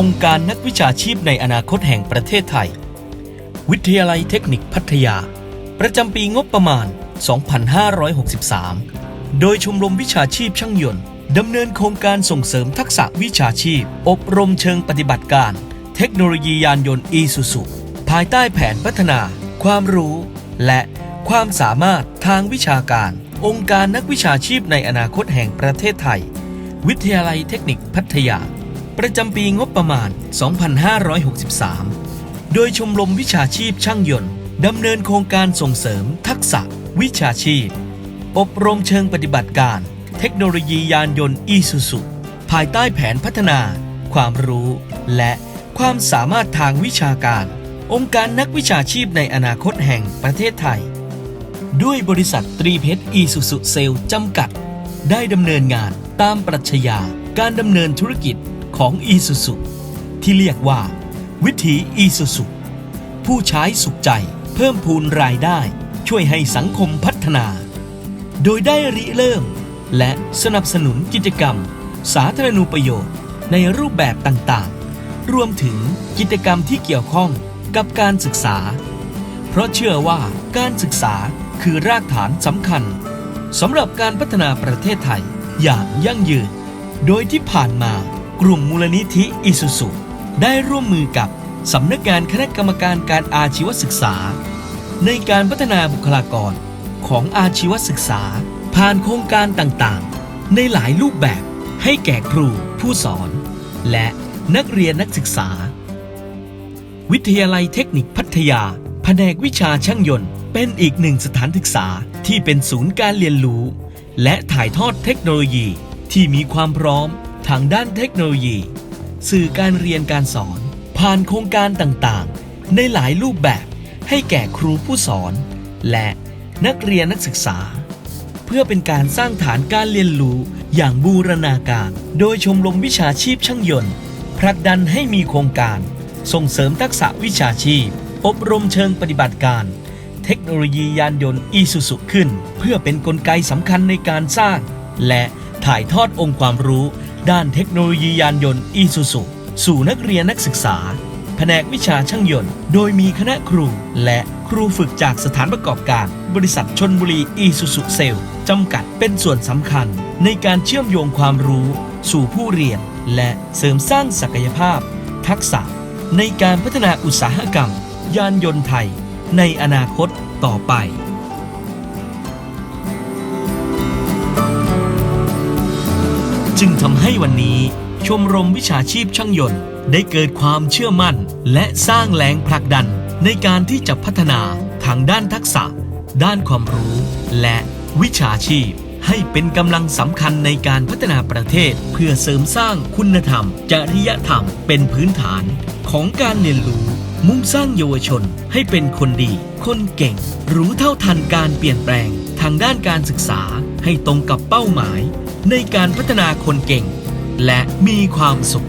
องค์การนักวิชาชีพในอนาคตแห่งประเทศไทย วิทยาลัยเทคนิคพัทยา ประจำปีงบประมาณ 2563 โดยชมรมวิชาชีพช่างยนต์ดำเนินโครงการส่งเสริมทักษะวิชาชีพ อบรมเชิงปฏิบัติการ เทคโนโลยียานยนต์อีซูซุภายใต้แผนพัฒนา ความรู้ และความสามารถทางวิชาการ องค์การนักวิชาชีพในอนาคตแห่งประเทศไทย วิทยาลัยเทคนิคพัทยา ประจำปีงบประมาณ 2563 โดยชมรมวิชาชีพช่างยนต์ดำเนินโครงการส่งเสริมทักษะ วิชาชีพ อบรมเชิงปฏิบัติการ เทคโนโลยียานยนต์อีซูซุภายใต้แผนพัฒนา ความรู้ และความสามารถทางวิชาการ องค์การนักวิชาชีพในอนาคตแห่งประเทศไทย ด้วยบริษัทตรีเพชรอีซูซุเซลจำกัด ได้ดำเนินงานตามปรัชญาการดำเนินธุรกิจ ของอีซูซุที่เรียกว่า วิถีอีซูซุผู้ใช้สุขใจเพิ่มพูนรายได้ช่วยให้สังคมพัฒนา โดยได้ริเริ่ม และสนับสนุนกิจกรรม สาธารณูประโยชน์ในรูปแบบต่างๆ รวมถึงกิจกรรมที่เกี่ยวข้องกับการศึกษา เพราะเชื่อว่าการศึกษาคือรากฐานสำคัญสำหรับการพัฒนาประเทศไทยอย่างยั่งยืน โดยที่ผ่านมา กลุ่มมูลนิธิอิสุสุได้ร่วมมือกับสำนักงานคณะกรรมการการอาชีวศึกษา ในการพัฒนาบุคลากรของอาชีวศึกษา ผ่านโครงการต่างๆ ในหลายรูปแบบให้แก่ครูผู้สอน และนักเรียนนักศึกษา วิทยาลัยเทคนิคพัทยา แผนกวิชาช่างยนต์ เป็นอีกหนึ่งสถานศึกษาที่เป็นศูนย์การเรียนรู้ และถ่ายทอดเทคโนโลยีที่มีความพร้อม ทางด้านเทคโนโลยี สื่อการเรียนการสอน ผ่านโครงการต่างๆ ในหลายรูปแบบให้แก่ครูผู้สอน และนักเรียนนักศึกษา เพื่อเป็นการสร้างฐานการเรียนรู้อย่างบูรณาการ โดยชมรมวิชาชีพช่างยนต์ผลักดันให้มีโครงการ ส่งเสริมทักษะวิชาชีพ อบรมเชิงปฏิบัติการ เทคโนโลยียานยนต์อีซูซุขึ้น เพื่อเป็นนกลไกสำคัญในการสร้าง และถ่ายทอดองค์ความรู้ ด้านเทคโนโลยียานยนต์อีซูซุสู่นักเรียนนักศึกษา แผนกวิชาช่างยนต์ โดยมีคณะครูและครูฝึกจากสถานประกอบการ บริษัทชนบุรีอีซูซุเซลจำกัดเป็นส่วนสำคัญ ในการเชื่อมโยงความรู้ สู่ผู้เรียน และเสริมสร้างศักยภาพ ทักษะ ในการพัฒนาอุตสาหกรรม ยานยนต์ไทย ในอนาคตต่อไป จึงทำให้วันนี้ชมรมวิชาชีพช่างยนต์ ได้เกิดความเชื่อมั่น และสร้างแรงผลักดัน ในการที่จะพัฒนาทางด้านทักษะ ด้านความรู้ และวิชาชีพ ให้เป็นกำลังสำคัญในการพัฒนาประเทศ เพื่อเสริมสร้างคุณธรรม จริยธรรม เป็นพื้นฐานของการเรียนรู้มุ่งสร้างเยาวชนให้เป็นคนดี คนเก่ง รู้เท่าทันการเปลี่ยนแปลง ทางด้านการศึกษาให้ตรงกับเป้าหมาย ในการพัฒนาคนเก่ง และมีความสุข